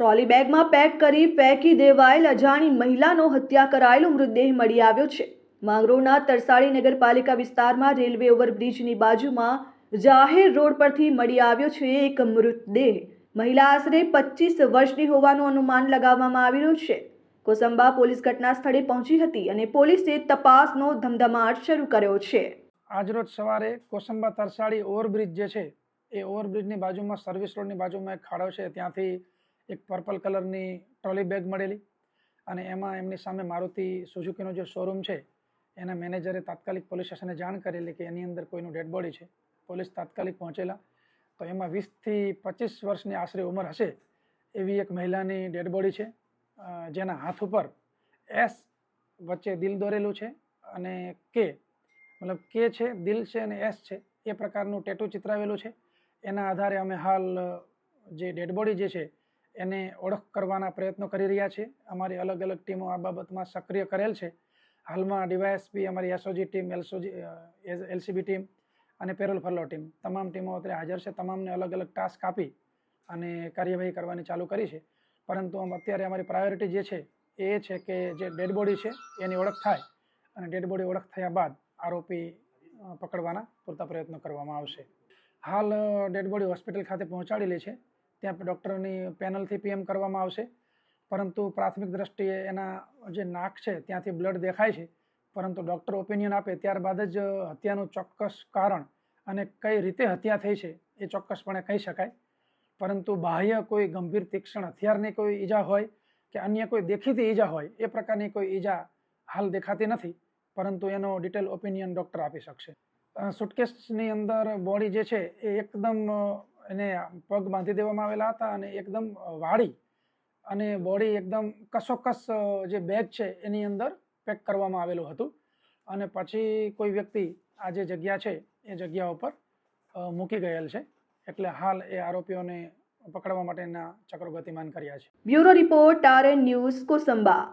Trolley બેગમાં pack કરી ફેંકી દેવાયેલ અજાણી મહિલાનો હત્યા કરાયેલો મૃતદેહ મળી આવ્યો છે. માંગરોળના તરસાળી નગરપાલિકા વિસ્તારમાં રેલવે ઓવરબ્રિજની બાજુમાં જાહેર રોડ પરથી મળી આવ્યો છે એક મૃતદેહ. મહિલા આશરે પચીસ વર્ષની હોવાનું અનુમાન લગાવવામાં આવી રહ્યું છે. કોસંબા પોલીસ ઘટના સ્થળે પહોંચી હતી અને પોલીસે તપાસનો ધમધમાટ શરૂ કર્યો છે. આજરોજ સવારે કોસંબા તરસાળી ઓવરબ્રિજ જે છે, એ ઓવરબ્રિજની બાજુમાં સર્વિસ રોડની બાજુમાં એક ખાડો છે. ત્યાંથી એક પર્પલ કલરની ટ્રોલી બેગ મળેલી અને એમાં એમની સામે મારુતિ સુઝુકીનો જે શોરૂમ છે, એના મેનેજરે તાત્કાલિક પોલીસ સ્ટેશને જાણ કરેલી કે એની અંદર કોઈનું ડેડ બોડી છે. પોલીસ તાત્કાલિક પહોંચેલા. તો એમાં વીસથી પચીસ વર્ષની આશરે ઉંમર હશે એવી એક મહિલાની ડેડ બોડી છે જેના હાથ ઉપર એસ વચ્ચે દિલ દોરેલું છે અને કે મતલબ કે છે, દિલ છે અને એસ છે, એ પ્રકારનું ટેટુ ચિતરાવેલું છે. એના આધારે અમે હાલ જે ડેડ બોડી જે છે એને ઓળખ કરવાના પ્રયત્નો કરી રહ્યા છે. અમારી અલગ અલગ ટીમો આ બાબતમાં સક્રિય કરેલ છે. હાલમાં ડીવાયએસપી, અમારી એસઓજી ટીમ એલસોજી એલસીબી ટીમ અને પેરોલ ફરલો ટીમ. તમામ ટીમો અત્યારે હાજર છે. તમામને અલગ અલગ ટાસ્ક આપી અને કાર્યવાહી કરવાની ચાલુ કરી છે. પરંતુ અત્યારે અમારી પ્રાયોરિટી જે છે, એ છે કે જે ડેડ બોડી છે, એની ઓળખ થાય અને ડેડ બોડી ઓળખ થયા બાદ આરોપી પકડવાના પૂરતા પ્રયત્નો કરવામાં આવશે. હાલ ડેડ બોડી હોસ્પિટલ ખાતે પહોંચાડેલી છે. ત્યાં ડૉક્ટરની પેનલથી પીએમ કરવામાં આવશે. પરંતુ પ્રાથમિક દ્રષ્ટિએ એના જે નાક છે, ત્યાંથી બ્લડ દેખાય છે. પરંતુ ડૉક્ટર ઓપિનિયન આપે ત્યારબાદ જ હત્યાનું ચોક્કસ કારણ અને કઈ રીતે હત્યા થઈ છે એ ચોક્કસપણે કહી શકાય. પરંતુ બાહ્ય કોઈ ગંભીર તીક્ષ્ણ હથિયારની કોઈ ઈજા હોય કે અન્ય કોઈ દેખીતી ઈજા હોય, એ પ્રકારની કોઈ ઈજા હાલ દેખાતી નથી. પરંતુ એનો ડિટેલ ઓપિનિયન ડૉક્ટર આપી શકશે. સુટકેસની અંદર બોડી જે છે એ એકદમ એને પગ બાંધી દેવામાં આવેલા હતા અને એકદમ વાળી અને બોડી એકદમ કસોકસ જે બેગ છે એની અંદર પેક કરવામાં આવેલું હતું. અને પછી કોઈ વ્યક્તિ આ જે જગ્યા છે એ જગ્યા ઉપર મૂકી ગયેલ છે. એટલે હાલ એ આરોપીઓને પકડવા માટેના ચક્રો ગતિમાન કર્યા છે. Bureau report RN news Kosamba.